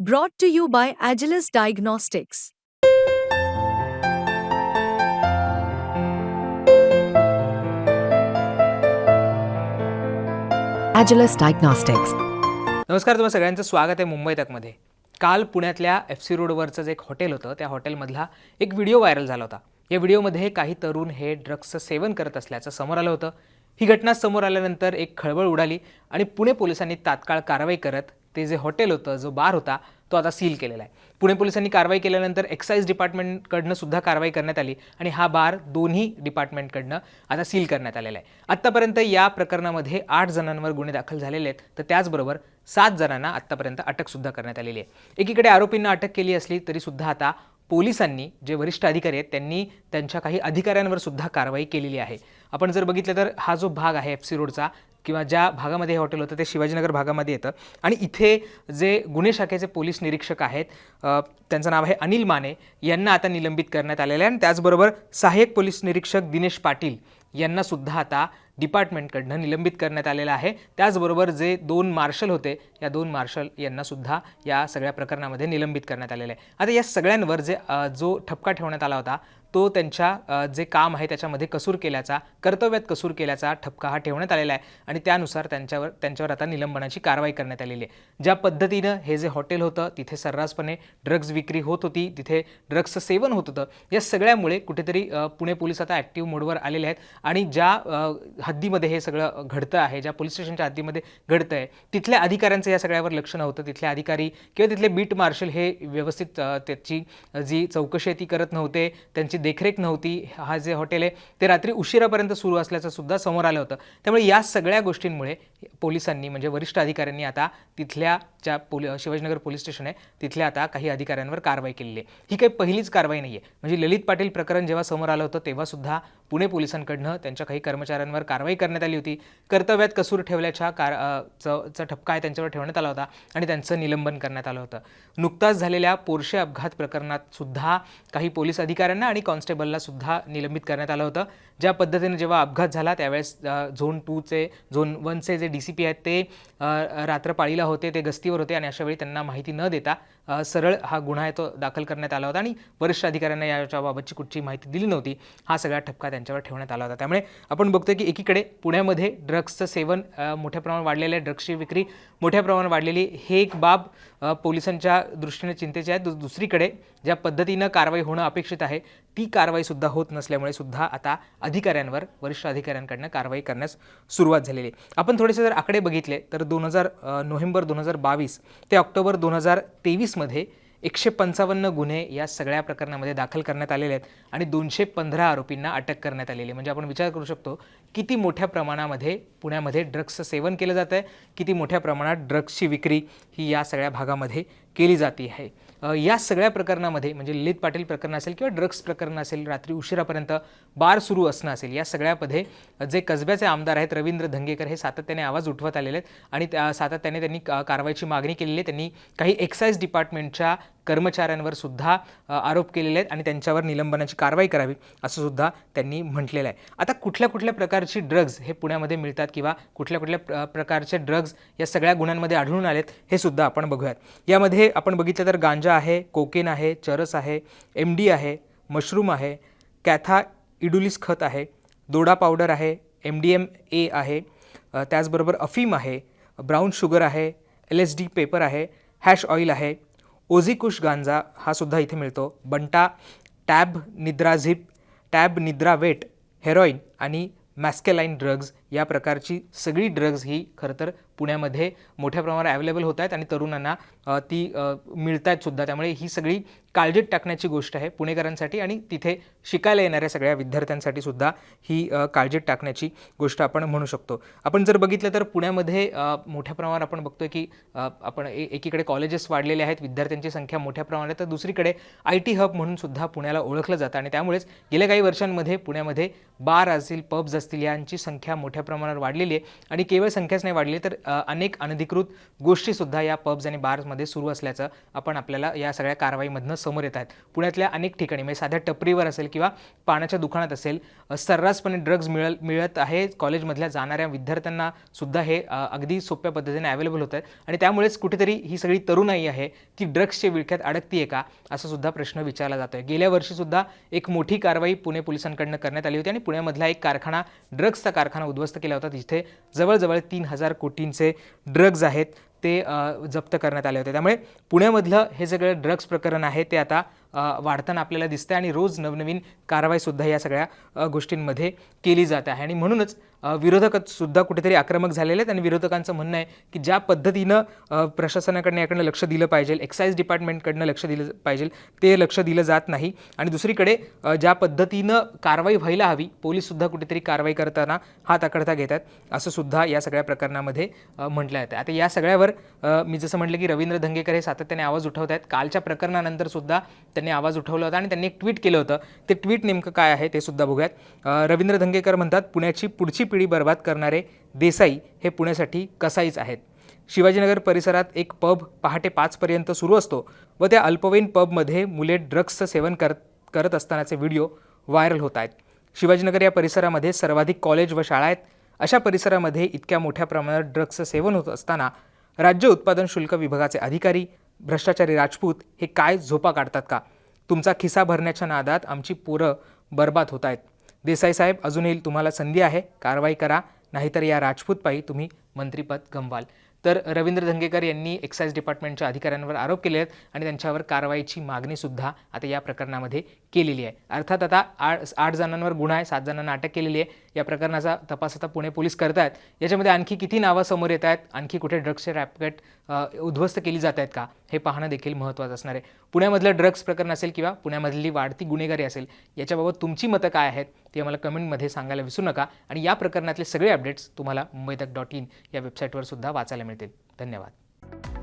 Brought to you by Agilis Diagnostics. Agilis Diagnostics. नमस्कार तुम्हाला सगळ्यांचं स्वागत आहे मुंबई तकमध्ये काल पुण्यातल्या एफ सी रोडवरचं जे एक हॉटेल होतं त्या हॉटेलमधला एक व्हिडिओ व्हायरल झाला होता या व्हिडिओमध्ये काही तरुण हे ड्रग्सचं सेवन करत असल्याचं समोर आलं होतं ही घटना समोर आल्यानंतर एक खळबळ उडाली आणि पुणे पोलिसांनी तात्काळ कारवाई करत ते जे हॉटेल होतं जो बार होता तो आता सील केलेला आहे. पुणे पोलिसांनी कारवाई केल्यानंतर एक्साईज डिपार्टमेंटकडनं सुद्धा कारवाई करण्यात आली आणि हा बार दोन्ही डिपार्टमेंटकडनं आता सील करण्यात आलेला आहे. आत्तापर्यंत या प्रकरणामध्ये आठ जणांवर गुन्हे दाखल झालेले आहेत. तर त्याचबरोबर सात जणांना आत्तापर्यंत अटकसुद्धा करण्यात आलेली आहे. एकीकडे आरोपींना अटक केली असली तरीसुद्धा आता पोलिसांनी जे वरिष्ठ अधिकारी आहेत त्यांनी त्यांच्या काही अधिकाऱ्यांवर सुद्धा कारवाई केलेली आहे. आपण जर बघितलं तर हा जो भाग आहे एफ सी रोडचा किंवा ज्या भागामध्ये हे हॉटेल होतं ते शिवाजीनगर भागामध्ये येतं. आणि इथे जे गुन्हे शाखेचे पोलीस निरीक्षक आहेत त्यांचं नाव आहे अनिल माने. यांना आता निलंबित करण्यात आलेलं आहे. आणि त्याचबरोबर सहाय्यक पोलीस निरीक्षक दिनेश पाटील यांनासुद्धा आता डिपार्टमेंटकडनं निलंबित करण्यात आलेलं आहे. त्याचबरोबर जे दोन मार्शल होते या दोन मार्शल यांनासुद्धा या सगळ्या प्रकरणामध्ये निलंबित करण्यात आलेलं आहे. आता या सगळ्यांवर जे जो ठपका ठेवण्यात आला होता तो त्यांच्या जे काम आहे त्याच्यामध्ये कसूर केल्याचा कर्तव्यात कसूर केल्याचा ठपका हा ठेवण्यात आलेला आहे आणि त्यानुसार त्यांच्यावर त्यांच्यावर आता निलंबनाची कारवाई करण्यात आलेली आहे. ज्या पद्धतीनं हे जे हॉटेल होतं तिथे सर्रासपणे ड्रग्ज विक्री होत होती तिथे ड्रग्सचं सेवन होत होतं या सगळ्यामुळे कुठेतरी पुणे पोलीस आता ॲक्टिव्ह मोडवर आलेले आहेत आणि ज्या हद्दीमध्ये हे सगळं घडतं आहे ज्या पोलीस स्टेशनच्या हद्दीमध्ये घडतं आहे तिथल्या अधिकाऱ्यांचं या सगळ्यावर लक्ष नव्हतं. तिथले अधिकारी किंवा तिथले बीट मार्शल हे व्यवस्थित त्याची जी चौकशी आहे ती करत नव्हते त्यांची देखरेख नव्हती. हा जे हॉटेल आहे ते रात्री उशिरापर्यंत सुरू असल्याचं सुद्धा समोर आलं होतं. त्यामुळे या सगळ्या गोष्टींमुळे पोलिसांनी म्हणजे वरिष्ठ अधिकाऱ्यांनी आता तिथल्या ज्या पोलि शिवाजीनगर पोलीस स्टेशन आहे तिथल्या आता काही अधिकाऱ्यांवर कारवाई केलेली आहे. ही काही पहिलीच कारवाई नाही आहे म्हणजे ललित पाटील प्रकरण जेव्हा समोर आलं होतं तेव्हा सुद्धा पुणे पोलिसांकडनं त्यांच्या काही कर्मचाऱ्यांवर कारवाई करण्यात आली होती. कर्तव्यात कसूर ठेवल्याच्या कार च- चा ठपका आहे त्यांच्यावर ठेवण्यात आला होता आणि त्यांचं निलंबन करण्यात आलं होतं. नुकताच झालेल्या पोरशे अपघात प्रकरणात सुद्धा काही पोलीस अधिकाऱ्यांना आणि कॉन्स्टेबलला सुद्धा निलंबित करण्यात आलं होतं. ज्या पद्धतीने जेव्हा अपघात झाला त्यावेळेस झोन टूचे झोन वनचे जे डी सी पी आहेत ते रात्रपाळीला रात्र पाळीला होते ते गस्तीवर होते आणि अशावेळी त्यांना माहिती न देता सरळ हा गुन्हा आहे तो दाखल करण्यात आला होता आणि वरिष्ठ अधिकाऱ्यांना याच्याबाबतची कुठची माहिती दिली नव्हती हा सगळा ठपका त्यांच्यावर ठेवण्यात आला होता. त्यामुळे आपण बघतोय की एकीकडे पुण्यामध्ये ड्रग्सचं सेवन मोठ्या प्रमाणात वाढलेलं आहे ड्रग्सची विक्री मोठ्या प्रमाणात वाढलेली हे एक बाब पोलिसांच्या दृष्टीने चिंतेची आहे. दु- दुसरीकडे ज्या पद्धतीनं कारवाई होणं अपेक्षित आहे ती कारवाईसुद्धा होत नसल्यामुळे सुद्धा आता अधिकाऱ्यांवर वरिष्ठ अधिकाऱ्यांकडनं कारवाई करण्यास सुरुवात झालेली आहे. आपण थोडेसे जर आकडे बघितले तर दोन हजार नोव्हेंबर दोन हजार बावीस ते ऑक्टोबर दोन हजार तेवीस तेवीसमध्ये एकशे पंचावन्न गुन्हे या सगळ्या प्रकरणामध्ये दाखल करण्यात आलेले आहेत आणि दोनशे पंधरा आरोपींना अटक करण्यात आलेली म्हणजे आपण विचार करू शकतो किती मोठ्या प्रमाणामध्ये पुण्यामध्ये ड्रग्सचं सेवन केलं जातं आहे किती मोठ्या प्रमाणात ड्रग्सची विक्री ही या सगळ्या भागामध्ये केली जाते आहे. या सगळ्या प्रकरणामध्ये म्हणजे ललित पाटील प्रकरण असेल किंवा ड्रग्स प्रकरण असेल रात्री उशिरापर्यंत बार सुरू असणं असेल या सगळ्यामध्ये जे कसब्याचे आमदार आहेत रवींद्र धंगेकर हे सातत्याने आवाज उठवत आलेले आहेत आणि त्या सातत्याने त्यांनी का- कारवाईची मागणी केलेली आहे. त्यांनी काही एक्साईज डिपार्टमेंटच्या कर्मचाऱ्यांवर सुद्धा आरोप केलेले आहेत आणि त्यांच्यावर निलंबनाची कारवाई करावी असं सुद्धा त्यांनी म्हटलेलं आहे. आता कुठल्या कुठल्या प्रकारची ड्रग्ज हे पुण्यामध्ये मिळतात किंवा कुठल्या कुठल्या प्र प्रकारचे ड्रग्ज या सगळ्या गुन्ह्यांमध्ये आढळून आलेत हे सुद्धा आपण बघूयात. यामध्ये आपण बघितलं तर गांजा आहे कोकेन आहे चरस आहे एम डी आहे मशरूम आहे कॅथा इडुलिस खत आहे दोडा पावडर आहे एम डी एम ए आहे त्याचबरोबर अफीम आहे ब्राऊन शुगर आहे एल एस डी पेपर आहे हॅश ऑइल आहे ओझिकुश गांजा हा सुद्धा इथे मिळतो. बंटा टॅब निद्राझिप टॅब निद्रा वेट हेरोईन आणि मॅस्केलाईन ड्रग्ज या प्रकारची सगळी ड्रग्ज ही खरं तर पुण्यामध्ये मोठ्या प्रमाणात अवेलेबल होत आहेत आणि तरुणांना ती मिळत आहेत सुद्धा. त्यामुळे ही सगळी काळजीत टाकण्याची गोष्ट आहे पुणेकरांसाठी आणि तिथे शिकायला येणाऱ्या सगळ्या विद्यार्थ्यांसाठी सुद्धा ही काळजीत टाकण्याची गोष्ट आपण म्हणू शकतो. आपण जर बघितलं तर पुण्यामध्ये मोठ्या प्रमाणात आपण बघतोय की आपण ए- एकीकडे कॉलेजेस वाढलेले आहेत विद्यार्थ्यांची संख्या मोठ्या प्रमाणात तर दुसरीकडे आय टी हब म्हणून सुद्धा पुण्याला ओळखलं जातं. आणि त्यामुळेच गेल्या काही वर्षांमध्ये पुण्यामध्ये बार असतील पब्स असतील यांची संख्या मोठ्या प्रमाणात प्रमाणावर वाढलेली आहे. आणि केवळ संख्याच नाही वाढली तर अनेक अनधिकृत गोष्टीसुद्धा या पब्ज आणि बार्समध्ये सुरू असल्याचं आपण आपल्याला या सगळ्या कारवाईमधनं समोर येत आहेत. पुण्यातल्या अनेक ठिकाणी म्हणजे साध्या टपरीवर असेल किंवा पाण्याच्या दुकानात असेल सर्रासपणे ड्रग्ज मिळल मिळत आहे. कॉलेजमधल्या जाणाऱ्या विद्यार्थ्यांना सुद्धा हे अगदी सोप्या पद्धतीने अवेलेबल होत आहेत. आणि त्यामुळेच कुठेतरी ही सगळी तरुणाई आहे ती ड्रग्सच्या विळख्यात अडकतीये का असा सुद्धा प्रश्न विचारला जातो आहे गेल्या वर्षीसुद्धा एक मोठी कारवाई पुणे पोलिसांकडनं करण्यात आली होती आणि पुण्यामधला एक कारखाना ड्रग्सचा कारखाना उद्ध्वस्त केला होता. तिथे जवळजवळ तीन हजार कोटींचे ड्रग्ज आहेत ते जप्त करण्यात आले होते. त्यामुळे पुण्यामधलं हे सगळं ड्रग्स प्रकरण आहे ते आता वाढताना आपल्याला दिसतं आणि रोज नवनवीन कारवाईसुद्धा या सगळ्या गोष्टींमध्ये केली जात आहे. आणि म्हणूनच विरोधकसुद्धा कुठेतरी आक्रमक झालेले आहेत आणि विरोधकांचं म्हणणं आहे की ज्या पद्धतीनं प्रशासनाकडनं याकडनं लक्ष दिलं पाहिजे एक्साईज डिपार्टमेंटकडनं लक्ष दिलं पाहिजे ते लक्ष दिलं जात नाही. आणि दुसरीकडे ज्या पद्धतीनं कारवाई व्हायला हवी पोलीससुद्धा कुठेतरी कारवाई करताना हात आकडता घेतात असं सुद्धा या सगळ्या प्रकरणामध्ये म्हटलं आहे आता या सगळ्यावर मी जसं म्हटलं की रवींद्र धंगेकर हे सातत्याने आवाज उठवत आहेत. कालच्या प्रकरणानंतरसुद्धा त्यांनी त्यांनी आवाज उठवला होता आणि त्यांनी एक ट्विट केलं होतं. ते ट्विट नेमकं काय आहे ते सुद्धा बघूयात. रवींद्र धंगेकर म्हणतात पुण्याची पुढची पिढी बर्बाद करणारे देसाई हे पुण्यासाठी कसाईच आहेत. शिवाजीनगर परिसरात एक पब पहाटे पाचपर्यंत सुरू असतो व त्या अल्पवयीन पबमध्ये मुले ड्रग्सचं सेवन करत करत असतानाचे व्हिडिओ व्हायरल होत आहेत. शिवाजीनगर या परिसरामध्ये सर्वाधिक कॉलेज व शाळा आहेत. अशा परिसरामध्ये इतक्या मोठ्या प्रमाणात ड्रग्सचं सेवन होत असताना राज्य उत्पादन शुल्क विभागाचे अधिकारी भ्रष्टाचारी राजपूत हे काय झोपा काढतात का? तुमचा खिसा भरण्याच्या नादात आमची पोरं बर्बाद होत आहेत देसाई साहेब अजूनही तुम्हाला संधी आहे. कारवाई करा. नाहीतर या राजपूतपायी तुम्ही मंत्रीपद गमवाल. तर रवींद्र धंगेकर यांनी एक्साईज डिपार्टमेंटच्या अधिकाऱ्यांवर आरोप केले आहेत आणि त्यांच्यावर कारवाईची मागणीसुद्धा आता या प्रकरणामध्ये केलेली आहे. अर्थात आता आठ आठ जणांवर गुन्हा आहे सात जणांना अटक केलेली आहे. या प्रकरणाचा तपास आता पुणे पोलीस करत आहेत याच्यामध्ये आणखी किती नावं समोर येत आहेत? आणखी कुठे ड्रग्सचे रॅपकेट उद्ध्वस्त केली जात आहेत का? हे पाहणं देखील महत्त्वाचं असणार आहे. पुण्यामधलं ड्रग्स प्रकरण असेल किंवा पुण्यामधली वाढती गुन्हेगारी असेल याच्याबाबत तुमची मतं काय आहेत ते आम्हाला कमेंटमध्ये सांगायला विसरू नका. आणि या प्रकरणातले सगळे अपडेट्स तुम्हाला मुंबई तक डॉट इन या वेबसाईटवर सुद्धा वाचायला मिळतील. धन्यवाद.